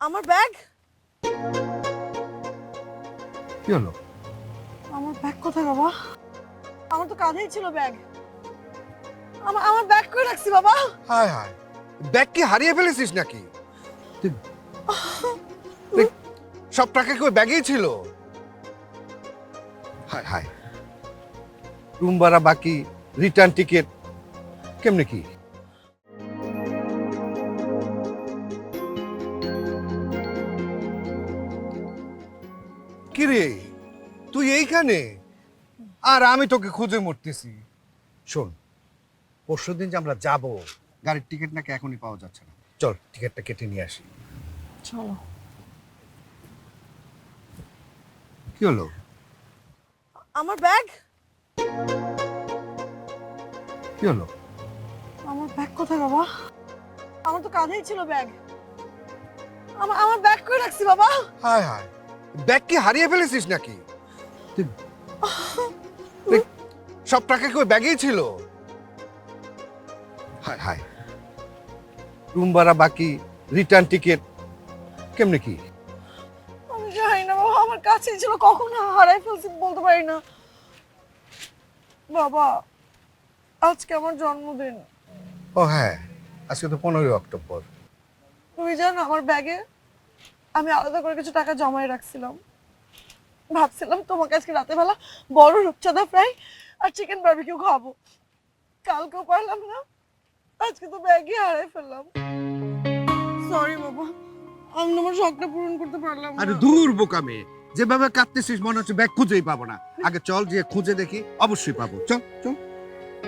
আমার ব্যাগ? কি হলো? আমার ব্যাগ কোথায় বাবা? আমার তো কাঁধেই ছিল ব্যাগ। আমার আমার ব্যাগ কই রাখছি বাবা? হায় হায় ব্যাগ কি হারিয়ে ফেলেছিস নাকি? তুই তুই সব টাকা কি ওই ব্যাগেই ছিল? হায় হায় রুম ভাড়া বাকি রিটার্ন টিকিট কেমনে কি? কিরে? তুই এইখানে? আর আমি তোকে খুঁজে মরতেছি। শোন পরশু দিন যে আমরা যাব গাড়ির টিকিট নাকি এখনই পাওয়া যাচ্ছে না। চল টিকিটটা কেটে নিয়ে আসি। চলো। কি হলো? আমার ব্যাগ? কি হলো? আমার ব্যাগ কোথায় বাবা? আমার তো কাঁধেই ছিল ব্যাগ। আমার আমার ব্যাগ কই রাখছি বাবা? হায় হায়। ব্যাগ কি হারিয়ে ফেলেছিস নাকি? সব টাকা কি ওই ব্যাগেই ছিল? হায় হায়। রুম ভাড়া বাকি রিটার্ন টিকিট কেমনে কি? আমি জানি না বাবা আমার কাছেই ছিল কখন হারাই ফেলছি বলতে পারি না। বাবা আজকে আমার জন্মদিন। ও হ্যাঁ আজকে তো পনেরোই অক্টোবর। তুমি জানো আমার ব্যাগে আমি আলাদা করে কিছু টাকা জমায় রাখছিলাম। ভাবছিলাম তোমাকে আজকে রাতে বেলা বড় রূপচাঁদা ফ্রাই আর চিকেন বারবিকিউ খাব কালকেও পারলাম না, আজকে তো ব্যাগই হারাই ফেললাম। সরি বাবা, আমি তোমার শখটা পূরণ করতে পারলাম আরে দূর বোকা মেয়ে, যেভাবে কাঁদতেছিস মনে হচ্ছে ব্যাগ খুঁজেই পাবো না। আগে চল যে খুঁজে দেখি, অবশ্যই পাবো। চল চল,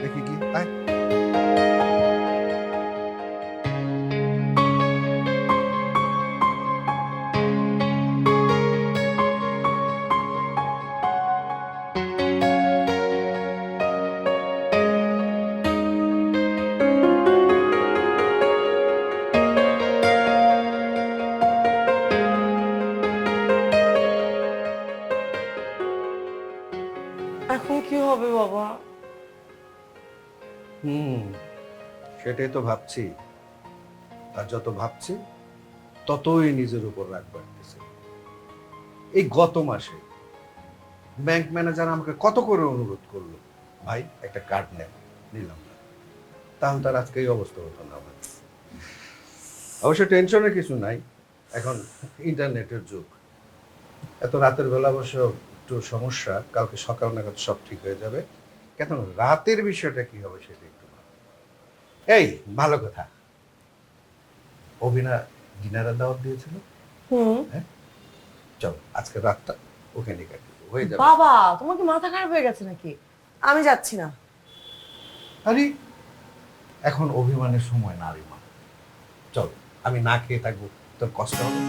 দেখি কি আয়। এখন কি হবে, বাবা? হুম, সেটাই তো ভাবছি। আর যত ভাবছি, ততই নিজের উপর রাগ বাড়তেছে। এই গত মাসে ব্যাংক ম্যানেজার আমাকে কত করে অনুরোধ করল? ভাই, একটা কার্ড নেন, নিলাম না। তাহলে তার আজকে এই অবস্থা হতো না আমার। অবশ্য টেনশনের কিছু নাই, এখন ইন্টারনেটের যুগ। এত রাতের বেলা অবশ্য একটু সমস্যা কালকে সকাল নাগাদ সব ঠিক হয়ে যাবে। কেন? রাতের বিষয়টা কি হবে সেটা একটু এই ভালো কথা। অভিনা ডিনারের দাওয়াত দিয়েছিল? চল আজকে রাতটা ওখানে হয়ে যাবে। বাবা তোমার কি মাথা খারাপ হয়ে গেছে নাকি? আমি যাচ্ছি না। আরে এখন অভিমানের সময় না রে মা। চল আমি না খেয়ে থাকব তোর কষ্ট হবে?